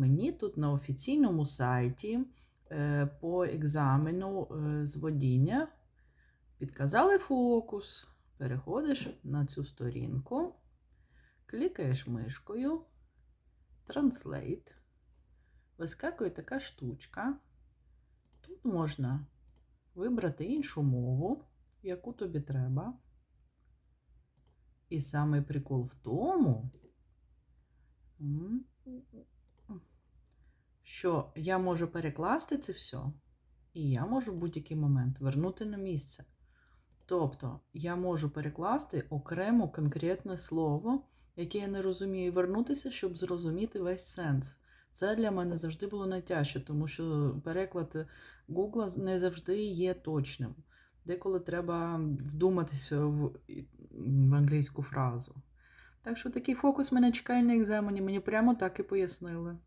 Мені тут на офіційному сайті е, по екзамену е, з водіння підказали фокус. Переходиш на цю сторінку, клікаєш мишкою, Translate. Вискакує така штучка. Тут можна вибрати іншу мову, яку тобі треба. І самий прикол в тому, що я можу перекласти це все, і я можу в будь-який момент вернути на місце. Тобто я можу перекласти окремо конкретне слово, яке я не розумію, і вернутися, щоб зрозуміти весь сенс. Це для мене завжди було найтяжче, тому що переклад Google не завжди є точним. Деколи треба вдуматися в, в англійську фразу. Так що такий фокус мене чекає на екзамені, мені прямо так і пояснили.